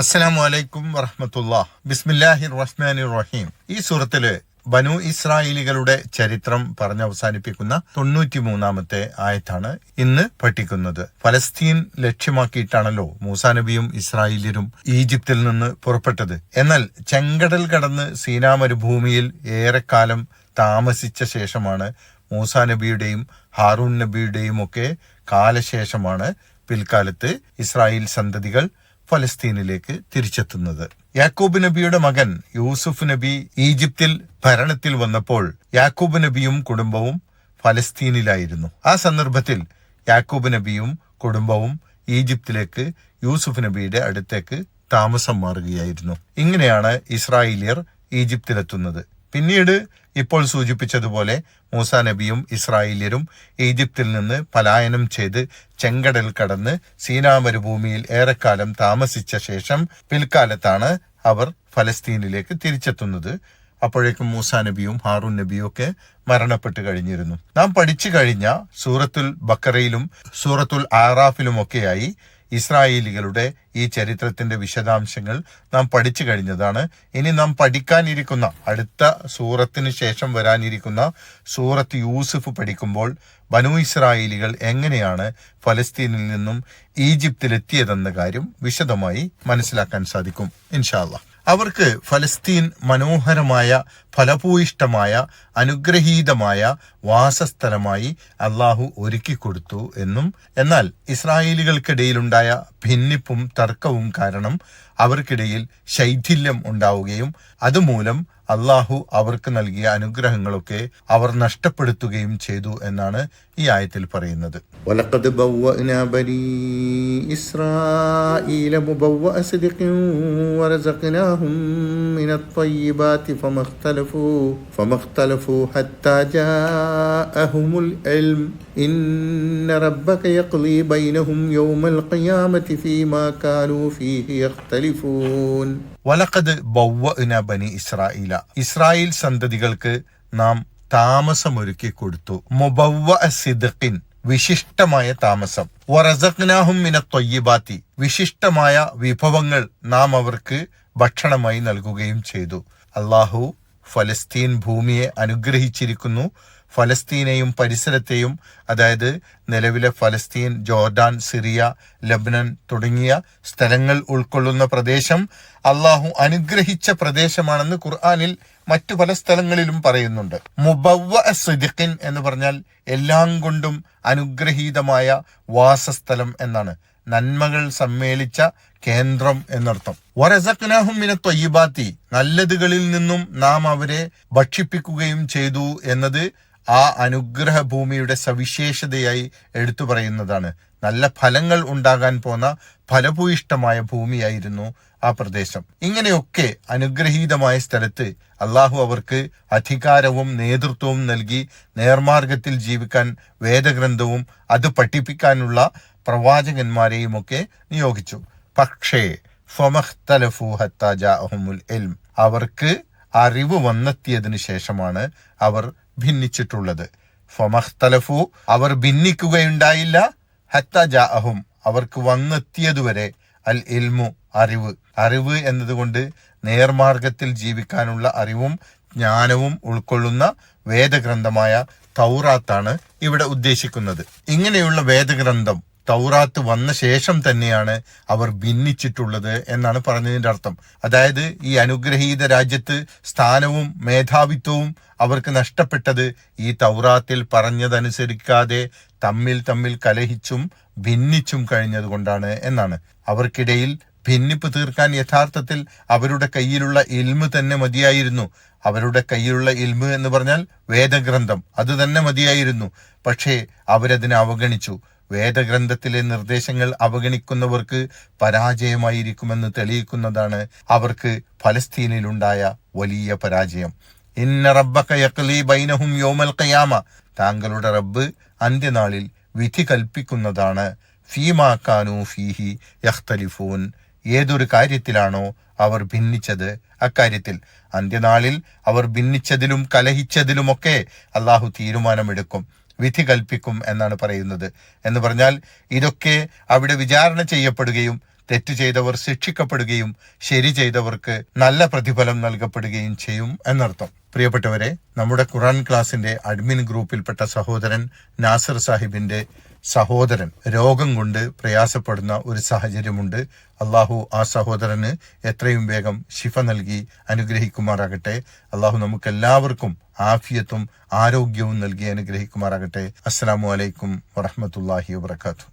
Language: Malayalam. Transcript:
അസ്സലാമു അലൈക്കും വറഹമത്തുള്ള. ബിസ്മില്ലാഹിർ റഹ്മാനി റഹീം ഈ സൂറത്തിൽ ബനു ഇസ്രായേലികളുടെ ചരിത്രം പറഞ്ഞ് അവസാനിപ്പിക്കുന്ന തൊണ്ണൂറ്റി മൂന്നാമത്തെ ആയത്താണ് ഇന്ന് പഠിക്കുന്നത്. ഫലസ്തീൻ ലക്ഷ്യമാക്കിയിട്ടാണല്ലോ മൂസാ നബിയും ഇസ്രായേലിയരും ഈജിപ്തിൽ നിന്ന് പുറപ്പെട്ടത്. എന്നാൽ ചെങ്കടൽ കടന്ന് സീനാ മരുഭൂമിയിൽ ഏറെക്കാലം താമസിച്ച ശേഷമാണ് മൂസാ നബിയുടെയും ഹാറൂൺ നബിയുടെയും ഒക്കെ കാലശേഷമാണ് പിൽക്കാലത്ത് ഇസ്രായേൽ സന്തതികൾ ഫലസ്തീനിലേക്ക് തിരിച്ചെത്തുന്നത്. യാക്കൂബ് നബിയുടെ മകൻ യൂസുഫ് നബി ഈജിപ്തിൽ ഭരണത്തിൽ വന്നപ്പോൾ യാക്കൂബ് നബിയും കുടുംബവും ഫലസ്തീനിലായിരുന്നു. ആ സന്ദർഭത്തിൽ യാക്കൂബ് നബിയും കുടുംബവും ഈജിപ്തിലേക്ക് യൂസുഫ് നബിയുടെ അടുത്തേക്ക് താമസം മാറുകയായിരുന്നു. ഇങ്ങനെയാണ് ഇസ്രായേലിയർ ഈജിപ്തിലെത്തുന്നത്. പിന്നീട് ഇപ്പോൾ സൂചിപ്പിച്ചതുപോലെ മൂസ നബിയും ഇസ്രായേലിയരും ഈജിപ്തിൽ നിന്ന് പലായനം ചെയ്ത് ചെങ്കടൽ കടന്ന് സീനാമരുഭൂമിയിൽ ഏറെക്കാലം താമസിച്ച ശേഷം പിൽക്കാലത്താണ് അവർ ഫലസ്തീനിലേക്ക് തിരിച്ചെത്തുന്നത്. അപ്പോഴേക്കും മൂസ നബിയും ഹാറൂൻ നബിയും ഒക്കെ മരണപ്പെട്ട് കഴിഞ്ഞിരുന്നു. നാം പഠിച്ചു കഴിഞ്ഞ സൂറത്തുൽ ബക്കറയിലും സൂറത്തുൽ ആറാഫിലുമൊക്കെയായി ഇസ്രായേലികളുടെ ഈ ചരിത്രത്തിന്റെ വിശദാംശങ്ങൾ നാം പഠിച്ചു കഴിഞ്ഞതാണ്. ഇനി നാം പഠിക്കാനിരിക്കുന്ന അടുത്ത സൂറത്തിന് ശേഷം വരാനിരിക്കുന്ന സൂറത്ത് യൂസുഫ് പഠിക്കുമ്പോൾ ബനു ഇസ്രായേലികൾ എങ്ങനെയാണ് ഫലസ്തീനിൽ നിന്നും ഈജിപ്തിലെത്തിയതെന്ന കാര്യം വിശദമായി മനസ്സിലാക്കാൻ സാധിക്കും. ഇൻഷാല്ല അവർക്ക് ഫലസ്തീൻ മനോഹരമായ ഫലഭൂയിഷ്ടമായ അനുഗ്രഹീതമായ വാസസ്ഥലമായി അള്ളാഹു ഒരുക്കിക്കൊടുത്തു എന്നും എന്നാൽ ഇസ്രായേലുകൾക്കിടയിലുണ്ടായ ഭിന്നിപ്പും തർക്കവും കാരണം അവർക്കിടയിൽ ശൈഥില്യം ഉണ്ടാവുകയും അതുമൂലം അള്ളാഹു അവർക്ക് നൽകിയ അനുഗ്രഹങ്ങളൊക്കെ അവർ നഷ്ടപ്പെടുത്തുകയും ചെയ്തു എന്നാണ് ഈ ആയത്തിൽ പറയുന്നത്. ഇസ്രായേലും بوأنا بني إسرائيل مبوأ صدق ورزقناهم من الطيبات فما اختلفوا فما اختلفوا حتى جاءهم العلم إن ربك يقضي بينهم يوم القيامة فيما كانوا فيه يختلفون വലക്കത് ബൗവന ബനി ഇസ്രായേല ഇസ്രായേൽ സന്തതികൾക്ക് നാം താമസമൊരുക്കി കൊടുത്തു മുബവ്വ സിദ്ഖിൻ വിശിഷ്ടമായ താമസം വറസഖ്നാഹും മിന തൊയ്യബാത്തി വിശിഷ്ടമായ വിഭവങ്ങൾ നാം അവർക്ക് ഭക്ഷണമായി നൽകുകയും ചെയ്തു അള്ളാഹു ഫലസ്തീൻ ഭൂമിയെ അനുഗ്രഹിച്ചിരിക്കുന്നു. ഫലസ്തീനെയും പരിസരത്തെയും അതായത് നിലവിലെ ഫലസ്തീൻ ജോർഡാൻ സിറിയ ലബനൻ തുടങ്ങിയ സ്ഥലങ്ങൾ ഉൾക്കൊള്ളുന്ന പ്രദേശം അള്ളാഹു അനുഗ്രഹിച്ച പ്രദേശമാണെന്ന് ഖുർആാനിൽ മറ്റു പല സ്ഥലങ്ങളിലും പറയുന്നുണ്ട്. മുബവ സിദിഖിൻ എന്ന് പറഞ്ഞാൽ എല്ലാം കൊണ്ടും അനുഗ്രഹീതമായ വാസസ്ഥലം എന്നാണ്. നന്മകൾ സമ്മേളിച്ച കേന്ദ്രം എന്നർത്ഥം. വറസഖ്നാഹും മിന തൊയ്യബാത്തി നല്ലതുകളിൽ നിന്നും നാം അവരെ ഭക്ഷിപ്പിക്കുകയും ചെയ്തു എന്നത് ആ അനുഗ്രഹ ഭൂമിയുടെ സവിശേഷതയായി എടുത്തു പറയുന്നതാണ്. നല്ല ഫലങ്ങൾ ഉണ്ടാകാൻ പോന്ന ഫലഭൂയിഷ്ടമായ ഭൂമിയായിരുന്നു ആ പ്രദേശം. ഇങ്ങനെയൊക്കെ അനുഗ്രഹീതമായ സ്ഥലത്ത് അള്ളാഹു അവർക്ക് അധികാരവും നേതൃത്വവും നൽകി നേർമാർഗത്തിൽ ജീവിക്കാൻ വേദഗ്രന്ഥവും അത് പഠിപ്പിക്കാനുള്ള പ്രവാചകന്മാരെയും ഒക്കെ നിയോഗിച്ചു. പക്ഷേ അവർക്ക് അറിവ് വന്നെത്തിയതിനു ശേഷമാണ് അവർ ഭിന്നിച്ചിട്ടുള്ളത്. ഫമഖ്തലഫു അവർ ഭിന്നിക്കുകയുണ്ടായില്ല ഹത്ത ജാഅഹും അവർക്ക് വന്നെത്തിയതുവരെ അൽ ഇൽമു അറിവ്. അറിവ് എന്നതുകൊണ്ട് നേർമാർഗത്തിൽ ജീവിക്കാനുള്ള അറിവും ജ്ഞാനവും ഉൾക്കൊള്ളുന്ന വേദഗ്രന്ഥമായ തൗറാത്താണ് ഇവിടെ ഉദ്ദേശിക്കുന്നത്. ഇങ്ങനെയുള്ള വേദഗ്രന്ഥം തൗറാത്ത് വന്ന ശേഷം തന്നെയാണ് അവർ ഭിന്നിച്ചിട്ടുള്ളത് എന്നാണ് പറഞ്ഞതിന്റെ അർത്ഥം. അതായത് ഈ അനുഗ്രഹീത രാജ്യത്ത് സ്ഥാനവും മേധാവിത്വവും അവർക്ക് നഷ്ടപ്പെട്ടത് ഈ തൗറാത്തിൽ പറഞ്ഞതനുസരിക്കാതെ തമ്മിൽ തമ്മിൽ കലഹിച്ചും ഭിന്നിച്ചും കഴിഞ്ഞതുകൊണ്ടാണ് എന്നാണ്. അവർക്കിടയിൽ ഭിന്നിപ്പ് തീർക്കാൻ യഥാർത്ഥത്തിൽ അവരുടെ കയ്യിലുള്ള ഇൽമ് തന്നെ മതിയായിരുന്നു. അവരുടെ കയ്യിലുള്ള ഇൽമ് എന്ന് പറഞ്ഞാൽ വേദഗ്രന്ഥം അത് തന്നെ മതിയായിരുന്നു. പക്ഷേ അവരതിനെ അവഗണിച്ചു. വേദഗ്രന്ഥത്തിലെ നിർദ്ദേശങ്ങൾ അവഗണിക്കുന്നവർക്ക് പരാജയമായിരിക്കുമെന്ന് തെളിയിക്കുന്നതാണ് അവർക്ക് ഫലസ്തീനിലുണ്ടായ വലിയ പരാജയം. ഇന്ന റബ്ബക യഖ്ലി ബൈനഹും യോമൽ കയാമ താങ്കളുടെ റബ്ബ് അന്ത്യനാളിൽ വിധി കൽപ്പിക്കുന്നതാണ്. ഫീമാക്കാനു കാനു ഫീഹി യഖ്തലിഫൂൻ. ഏതൊരു കാര്യത്തിലാണോ അവർ ഭിന്നിച്ചത് അക്കാര്യത്തിൽ. അന്ത്യനാളിൽ അവർ ഭിന്നിച്ചതിലും കലഹിച്ചതിലുമൊക്കെ അള്ളാഹു തീരുമാനമെടുക്കും. വിധി കൽപ്പിക്കും എന്നാണ് പറയുന്നത്. എന്ന് പറഞ്ഞാൽ ഇതൊക്കെ അവിടെ വിചാരണ ചെയ്യപ്പെടുകയും തെറ്റ് ചെയ്തവർ ശിക്ഷിക്കപ്പെടുകയും ശരി ചെയ്തവർക്ക് നല്ല പ്രതിഫലം നൽകപ്പെടുകയും ചെയ്യും എന്നർത്ഥം. പ്രിയപ്പെട്ടവരെ നമ്മുടെ ഖുറാൻ ക്ലാസിന്റെ അഡ്മിൻ ഗ്രൂപ്പിൽപ്പെട്ട സഹോദരൻ നാസർ സാഹിബിന്റെ സഹോദരൻ. രോഗം കൊണ്ട് പ്രയാസപ്പെടുന്ന ഒരു സാഹചര്യമുണ്ട്. അള്ളാഹു ആ സഹോദരന് എത്രയും വേഗം ശിഫ നൽകി അനുഗ്രഹിക്കുമാറാകട്ടെ. അള്ളാഹു നമുക്ക് എല്ലാവർക്കും ആഫിയത്തും ആരോഗ്യവും നൽകി അനുഗ്രഹിക്കുമാറാകട്ടെ. അസ്സാം വലൈക്കും വറഹമത്തല്ലാഹി വാത്തു